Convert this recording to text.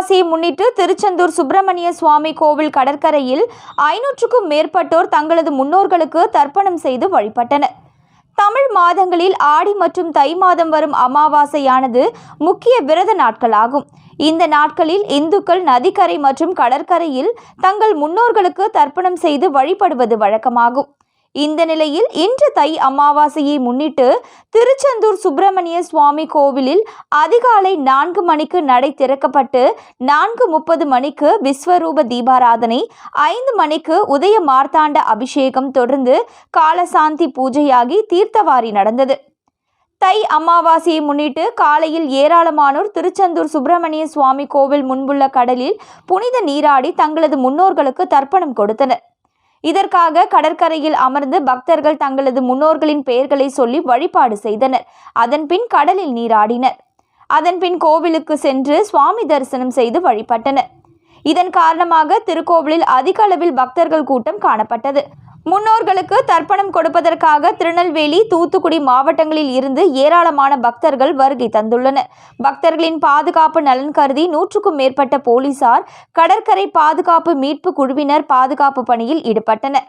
அமாவாசையை முன்னிட்டு திருச்செந்தூர் சுப்பிரமணிய சுவாமி கோவில் கடற்கரையில் ஐநூற்றுக்கும் மேற்பட்டோர் தங்களது முன்னோர்களுக்கு தர்ப்பணம் செய்து வழிபட்டனர். தமிழ் மாதங்களில் ஆடி மற்றும் தை மாதம் வரும் அமாவாசையானது முக்கிய விரத நாட்களாகும். இந்த நாட்களில் இந்துக்கள் நதிக்கரை மற்றும் கடற்கரையில் தங்கள் முன்னோர்களுக்கு தர்ப்பணம் செய்து வழிபடுவது வழக்கமாகும். இந்த நிலையில் இன்று தை அமாவாசையை முன்னிட்டு திருச்செந்தூர் சுப்பிரமணிய சுவாமி கோவிலில் அதிகாலை நான்கு மணிக்கு நடை திறக்கப்பட்டு நான்கு முப்பது மணிக்கு விஸ்வரூப தீபாராதனை ஐந்து மணிக்கு உதய மார்த்தாண்ட அபிஷேகம் தொடர்ந்து காலசாந்தி பூஜையாகி தீர்த்தவாரி நடந்தது. தை அமாவாசையை முன்னிட்டு காலையில் ஏராளமானோர் திருச்செந்தூர் சுப்பிரமணிய சுவாமி கோவில் முன்புள்ள கடலில் புனித நீராடி தங்களது முன்னோர்களுக்கு தர்ப்பணம் கொடுத்தனர். இதற்காக கடற்கரையில் அமர்ந்து பக்தர்கள் தங்களது முன்னோர்களின் பெயர்களை சொல்லி வழிபாடு செய்தனர். அதன்பின் கடலில் நீராடினர். அதன்பின் கோவிலுக்கு சென்று சுவாமி தரிசனம் செய்து வழிபட்டனர். இதன் காரணமாக திருக்கோவிலில் அதிக அளவில் பக்தர்கள் கூட்டம் காணப்பட்டது. முன்னோர்களுக்கு தர்ப்பணம் கொடுப்பதற்காக திருநெல்வேலி தூத்துக்குடி மாவட்டங்களில் இருந்து ஏராளமான பக்தர்கள் வருகை தந்துள்ளனர். பக்தர்களின் பாதுகாப்பு நலன் கருதி நூற்றுக்கும் மேற்பட்ட போலீசார் கடற்கரை பாதுகாப்பு மீட்பு குழுவினர் பாதுகாப்பு பணியில் ஈடுபட்டனர்.